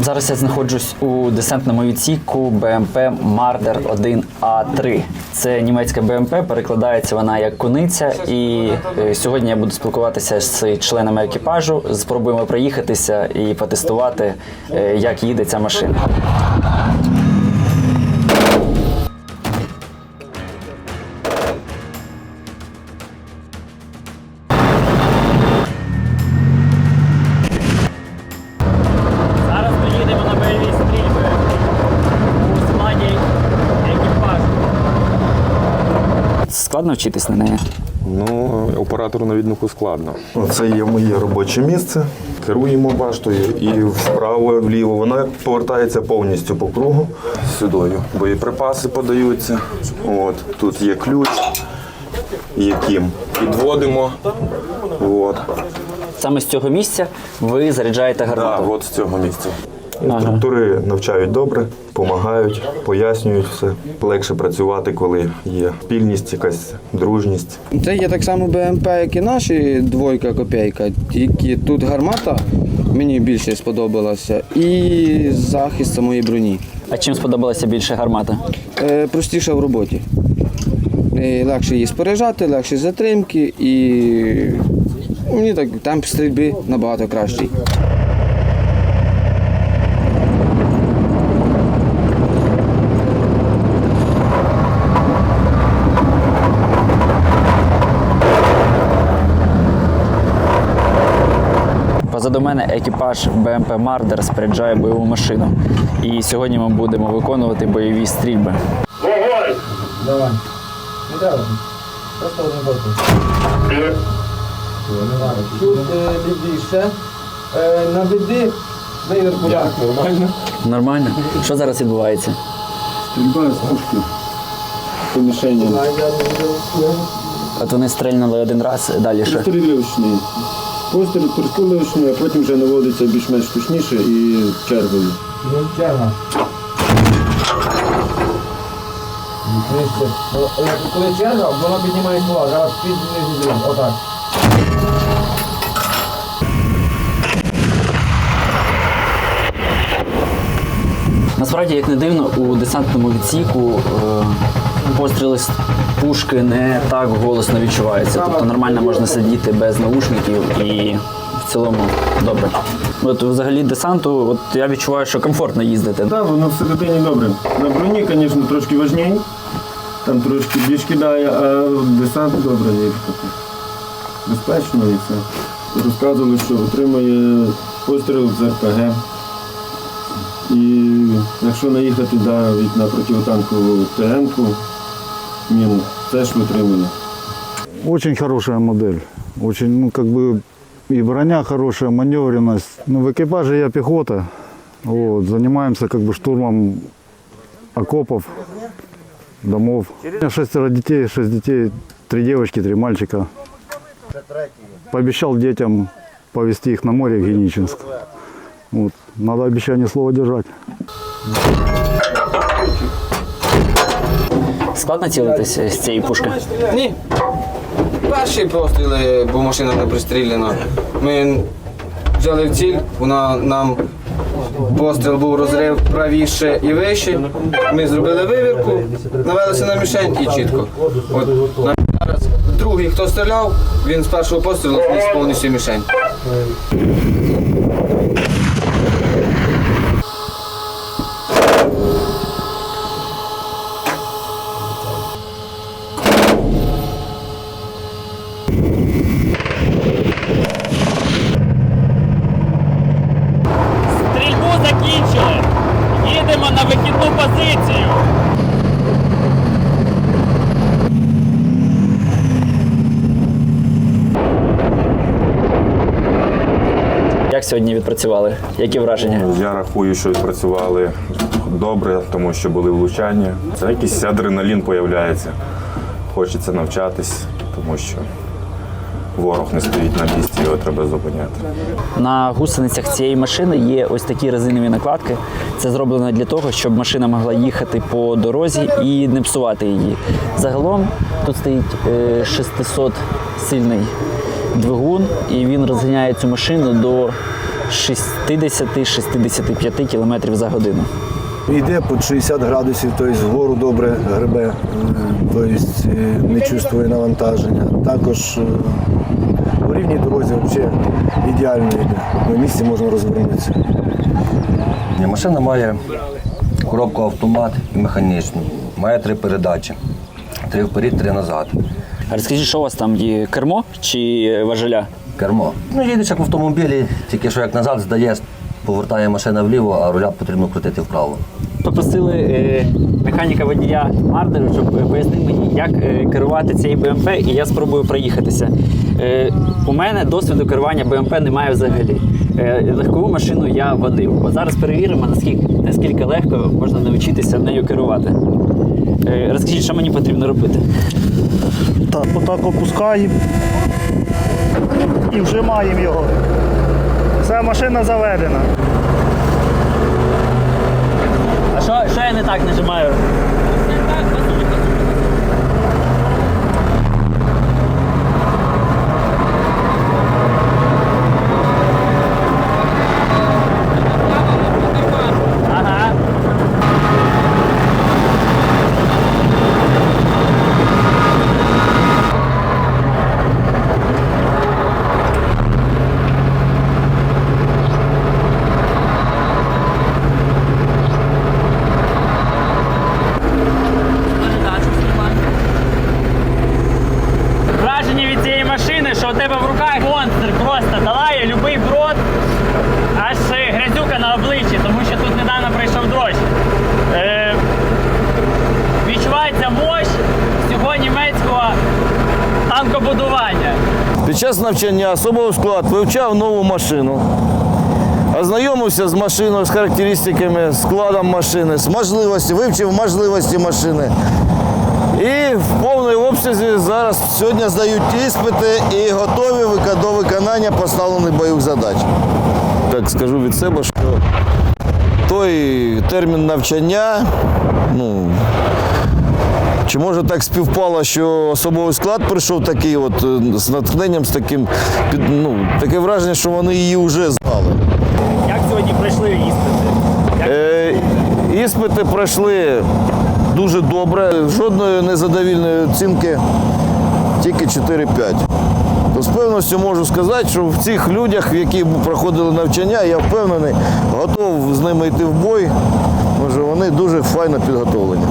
Зараз я знаходжусь у десантному відсіку БМП Мардер 1А3. Це німецька БМП, перекладається вона як куниця. І е, сьогодні я буду спілкуватися з членами екіпажу. Спробуємо проїхатися і потестувати, е, як їде ця машина. Складно вчитись на неї. Ну, оператору навіднику складно. Це є моє робоче місце. Керуємо баштою і вправо, вліво. Вона повертається повністю по кругу сюдою. Боєприпаси подаються. От тут є ключ, яким підводимо. От. Саме з цього місця ви заряджаєте Да, гармату. от з цього місця. Інструктори навчають добре, допомагають, пояснюють все. Легше працювати, коли є спільність, якась дружність. Це є так само БМП, як і наші двойка копійка. Тільки тут гармата мені більше сподобалася. І захист самої броні. А чим сподобалася більше гармата? Е, простіша в роботі. Е, легше її споряджати, легші затримки і мені так темп стрільби набагато кращий. Позаду мене екіпаж БМП Мардер споряджає бойову машину. І сьогодні ми будемо виконувати бойові стрільби. Тут лівіше. Наведи виверку. Нормально? Нормально? Що зараз відбувається? Стрільба з пушки. По мішені. От вони стрельнули один раз, далі що? Стрілівочний. Постріл присколивочний, а потім вже наводиться більш-менш точніше і чергою. Коли черга, вона піднімає слова, зараз під отак. Насправді, як не дивно, у десантному відсіку е, постріли пушки не так голосно відчуваються. Тобто нормально можна сидіти без наушників і в цілому добре. От взагалі десанту, от я відчуваю, що комфортно їздити. Так, воно всередині добре. На броні, звісно, трошки важніше. Там трошки більш кидає, а десант добре є. Безпечно і все. Розказували, що отримує постріл з РПГ. І якщо наїхати навіть на противотанкову ТМ-ку, міну, теж витримує. Очень хорошая модель. Очень, ну, как бы и броня хорошая, маневренность. Ну, в экипаже я пехота. Вот, занимаемся как бы штурмом окопов, домов. У меня шестеро детей, шесть детей, три девочки, три мальчика. Пообещал детям повезти их на море в Геничинск. Вот. Надо обещание слова держать. Складно цілитися з цієї пушки. Ні. Перші постріли, бо машина не пристріляна. Ми взяли в ціль, вона нам постріл був розрив правіше і вище. Ми зробили вивірку, навелися на мішень і чітко. От зараз другий, хто стріляв, він з першого пострілу зніс повністю мішень. Вихідну. Як сьогодні відпрацювали? Які враження? Я рахую, що відпрацювали добре, тому що були влучання. Це якийсь адреналін появляється. Хочеться навчатись, тому що ворог не стоїть на місці, його треба зупиняти. На гусеницях цієї машини є ось такі резинові накладки. Це зроблено для того, щоб машина могла їхати по дорозі і не псувати її. Загалом тут стоїть 600 сильний двигун, і він розганяє цю машину до 60-65 км за годину. Йде під 60 градусів, тобто вгору добре гребе, е, тобто е, не чувствує навантаження. Також е, по рівній дорозі взагалі ідеально йде. На місці можна розвернутися. Ні, Машина має коробку автомат і механічну. Має три передачі. Три вперед, три назад. А Розкажіть, що у вас там є кермо чи важеля? Кермо. Ну, їдеш як в автомобілі, тільки що як назад здаєш, повертає машина вліво, а руля потрібно крутити вправо. Попросили е, механіка водія Мардера, щоб е, пояснив мені, як е, керувати цією БМП, і я спробую проїхатися. Е, у мене досвіду керування БМП немає взагалі. Е, легкову машину я водив. От зараз перевіримо, наскільки, наскільки легко можна навчитися нею керувати. Е, розкажіть, що мені потрібно робити? Так, отак опускаємо і вжимаємо його. Все, машина заведена. А що, що я не так нажимаю? Ага. Враження від цієї машини, що у тебе в руках монстр долає любий брод, аж грязюка на обличчі, тому що тут недавно прийшов дощ. Е, відчувається мощь всього німецького танкобудування. Під час навчання особовий склад вивчав нову машину, ознайомився з машиною, з характеристиками, складом машини, з можливості, вивчив можливості машини. І в повній обсязі зараз сьогодні здають іспити і готові виконання поставлених бойових задач. Так скажу від себе, що той термін навчання, ну, чи може так співпало, що особовий склад прийшов такий, от е, з натхненням, з таким під ну таке враження, що вони її вже знали. Як сьогодні пройшли іспити? Е, іспити пройшли дуже добре, жодної незадовільної оцінки, тільки 4-5. То з певністю можу сказати, що в цих людях, які проходили навчання, я впевнений, готов з ними йти в бой, тому що вони дуже файно підготовлені.